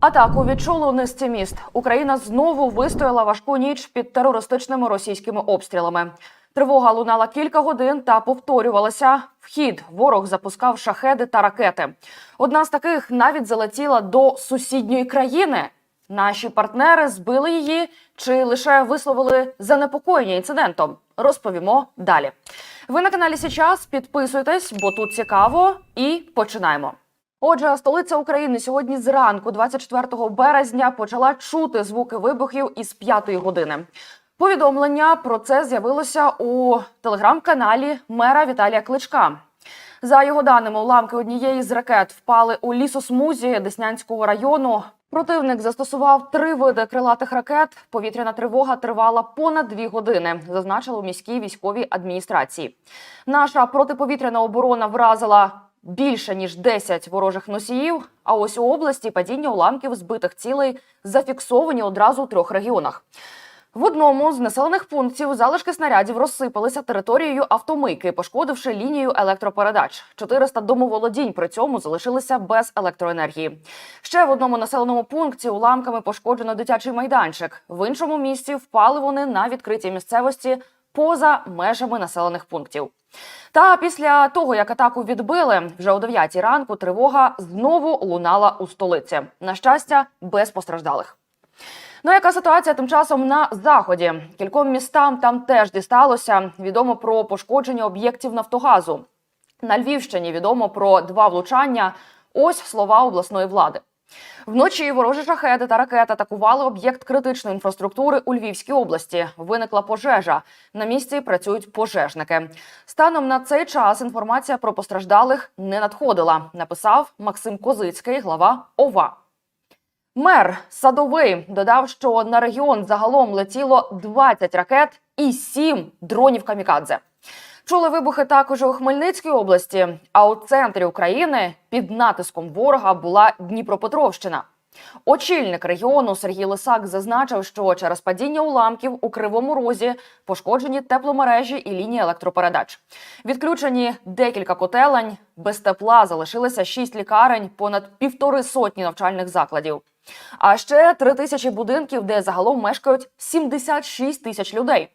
Атаку відчули у низці міст. Україна знову вистояла важку ніч під терористичними російськими обстрілами. Тривога лунала кілька годин та повторювалася. Вхід ворог запускав шахеди та ракети. Одна з таких навіть залетіла до сусідньої країни. Наші партнери збили її чи лише висловили занепокоєння інцидентом. Розповімо далі. Ви на каналі Січас. Підписуйтесь, бо тут цікаво, і починаємо. Отже, столиця України сьогодні зранку, 24 березня, почала чути звуки вибухів із п'ятої години. Повідомлення про це з'явилося у телеграм-каналі мера Віталія Кличка. За його даними, уламки однієї з ракет впали у лісосмузі Деснянського району. Противник застосував три види крилатих ракет. Повітряна тривога тривала понад дві години, зазначили у міській військовій адміністрації. Наша протиповітряна оборона вразила більше ніж 10 ворожих носіїв. А ось у області падіння уламків збитих цілей зафіксовані одразу у трьох регіонах. В одному з населених пунктів залишки снарядів розсипалися територією автомийки, пошкодивши лінію електропередач. 400 домоволодінь при цьому залишилися без електроенергії. Ще в одному населеному пункті уламками пошкоджено дитячий майданчик. В іншому місці впали вони на відкритій місцевості поза межами населених пунктів. Та після того, як атаку відбили, вже о 9 ранку тривога знову лунала у столиці. На щастя, без постраждалих. Ну, яка ситуація тим часом на заході? Кільком містам там теж дісталося. Відомо про пошкодження об'єктів Нафтогазу. На Львівщині відомо про два влучання. Ось слова обласної влади. Вночі ворожі шахеди та ракети атакували об'єкт критичної інфраструктури у Львівській області. Виникла пожежа. На місці працюють пожежники. Станом на цей час інформація про постраждалих не надходила. Написав Максим Козицький, глава ОВА. Мер Садовий додав, що на регіон загалом летіло 20 ракет і 7 дронів камікадзе. Чули вибухи також у Хмельницькій області. А у центрі України під натиском ворога була Дніпропетровщина. Очільник регіону Сергій Лисак зазначив, що через падіння уламків у кривому розі пошкоджені тепломережі і лінії електропередач. Відключені декілька котелень, без тепла залишилися шість лікарень, понад півтори сотні навчальних закладів. А ще три тисячі будинків, де загалом мешкають 76 тисяч людей.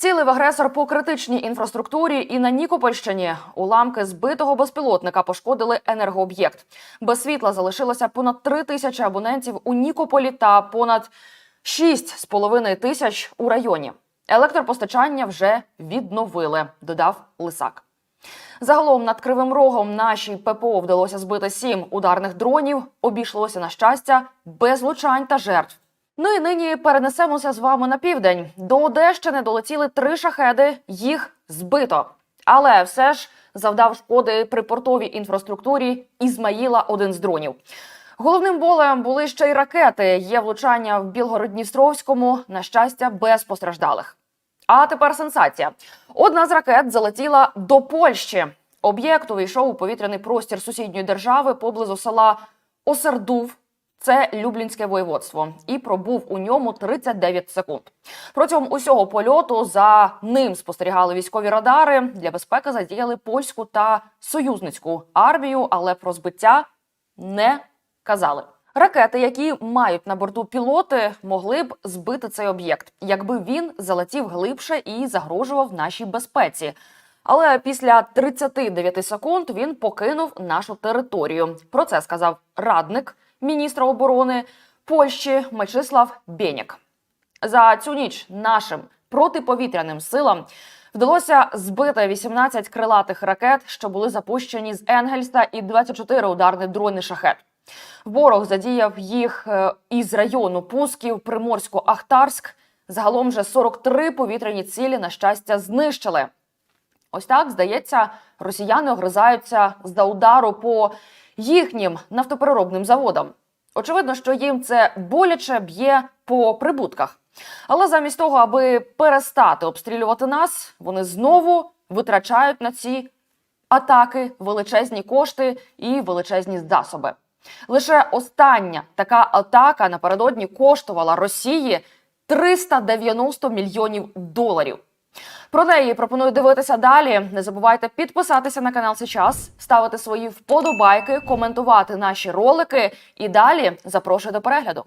Цілив агресор по критичній інфраструктурі і на Нікопольщині уламки збитого безпілотника пошкодили енергооб'єкт. Без світла залишилося понад 3 тисячі абонентів у Нікополі та понад 6,5 тисяч у районі. Електропостачання вже відновили, додав Лисак. Загалом над Кривим Рогом нашій ППО вдалося збити сім ударних дронів. Обійшлося на щастя без влучань та жертв. Ну і нині перенесемося з вами на південь. До Одещини долетіли три шахеди. Їх збито. Але все ж завдав шкоди припортовій інфраструктурі Ізмаїла один з дронів. Головним болем були ще й ракети. Є влучання в Білгород-Дністровському. На щастя, без постраждалих. А тепер сенсація. Одна з ракет залетіла до Польщі. Об'єкт увійшов у повітряний простір сусідньої держави поблизу села Осердув. Це Люблінське воєводство, і пробув у ньому 39 секунд. Протягом усього польоту за ним спостерігали військові радари. Для безпеки задіяли польську та союзницьку армію, але про збиття не казали. Ракети, які мають на борту пілоти, могли б збити цей об'єкт, якби він залетів глибше і загрожував нашій безпеці. Але після 39 секунд він покинув нашу територію. Про це сказав радник міністра оборони Польщі Мечислав Бєнік. За цю ніч нашим протиповітряним силам вдалося збити 18 крилатих ракет, що були запущені з Енгельса, і 24 ударні дрони шахет. Ворог задіяв їх е, із району пусків Приморсько-Ахтарськ. Загалом вже 43 повітряні цілі на щастя знищили. Ось так здається, росіяни огризаються за удару по їхнім нафтопереробним заводам. Очевидно, що їм це боляче б'є по прибутках. Але замість того, аби перестати обстрілювати нас, вони знову витрачають на ці атаки величезні кошти і величезні засоби. Лише остання така атака напередодні коштувала Росії 390 мільйонів доларів. Про неї пропоную дивитися далі. Не забувайте підписатися на канал Сейчас, ставити свої вподобайки, коментувати наші ролики. І далі запрошую до перегляду.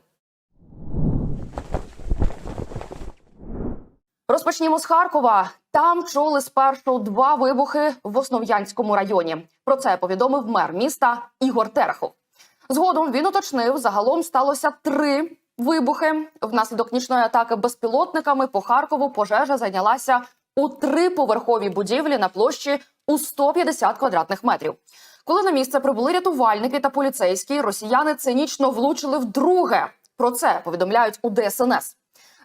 Розпочнімо з Харкова. Там чули спершу два вибухи в Основ'янському районі. Про це повідомив мер міста Ігор Терехов. Згодом він уточнив, загалом сталося три вибухи. Внаслідок нічної атаки безпілотниками по Харкову пожежа зайнялася у триповерховій будівлі на площі у 150 квадратних метрів. Коли на місце прибули рятувальники та поліцейські, росіяни цинічно влучили вдруге. Про це повідомляють у ДСНС.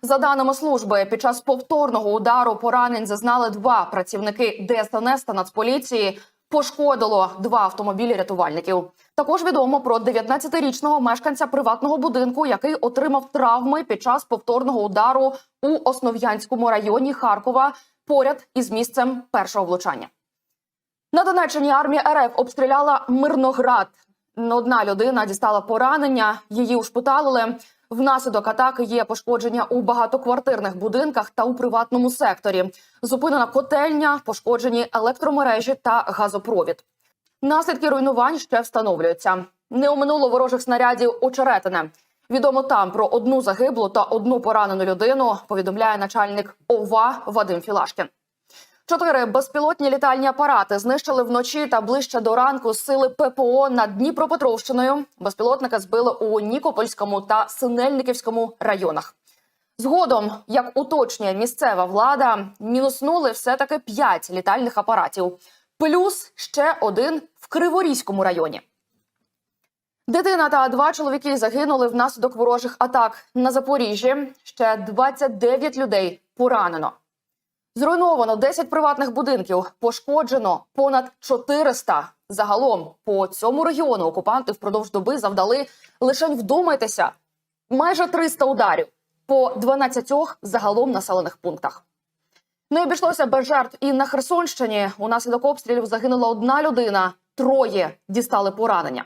За даними служби, під час повторного удару поранень зазнали два працівники ДСНС та Нацполіції. Пошкодило два автомобілі рятувальників. Також відомо про 19-річного мешканця приватного будинку, який отримав травми під час повторного удару у Основ'янському районі Харкова поряд із місцем першого влучання. На Донеччині армія РФ обстріляла Мирноград. Одна людина дістала поранення, її ушпиталили. Внаслідок атаки є пошкодження у багатоквартирних будинках та у приватному секторі. Зупинена котельня, пошкоджені електромережі та газопровід. Наслідки руйнувань ще встановлюються. Не оминуло ворожих снарядів очеретине. Відомо там про одну загиблу та одну поранену людину. Повідомляє начальник ОВА Вадим Філашкін. Чотири безпілотні літальні апарати знищили вночі та ближче до ранку сили ППО над Дніпропетровщиною. Безпілотника збили у Нікопольському та Синельниківському районах. Згодом, як уточнює місцева влада, мінуснули все таки п'ять літальних апаратів, плюс ще один в Криворізькому районі. Дитина та два чоловіки загинули внаслідок ворожих атак на Запоріжжі. Ще 29 людей поранено. Зруйновано 10 приватних будинків, пошкоджено понад 400. Загалом по цьому регіону окупанти впродовж доби завдали лише вдумайтеся майже 300 ударів по 12 загалом населених пунктах. Не обійшлося без жертв і на Херсонщині. Унаслідок обстрілів загинула одна людина, троє дістали поранення.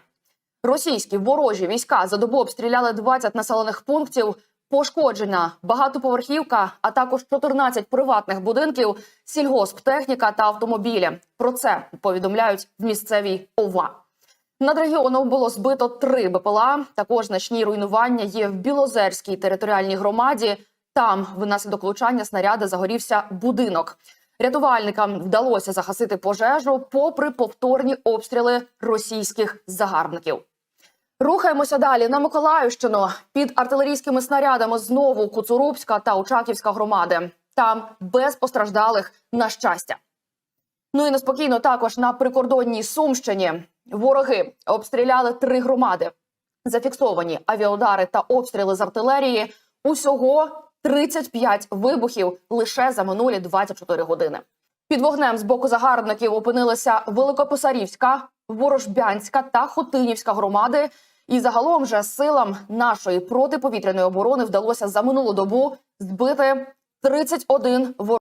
Російські ворожі війська за добу обстріляли 20 населених пунктів. Пошкоджена багатоповерхівка, а також 14 приватних будинків, сільгосптехніка та автомобілі. Про це повідомляють в місцевій ОВА. Над регіоном було збито три БПЛА. Також значні руйнування є в Білозерській територіальній громаді. Там внаслідок влучання снаряди загорівся будинок. Рятувальникам вдалося загасити пожежу, попри повторні обстріли російських загарбників. Рухаємося далі на Миколаївщину. Під артилерійськими снарядами знову Куцурубська та Очаківська громади. Там без постраждалих на щастя. Ну і неспокійно також на прикордонній Сумщині. Вороги обстріляли три громади. Зафіксовані авіаудари та обстріли з артилерії. Усього 35 вибухів лише за минулі 24 години. Під вогнем з боку загарбників опинилися Великописарівська, Ворожбянська та Хотинівська громади. І загалом же силам нашої протиповітряної оборони вдалося за минулу добу збити 31 ворожих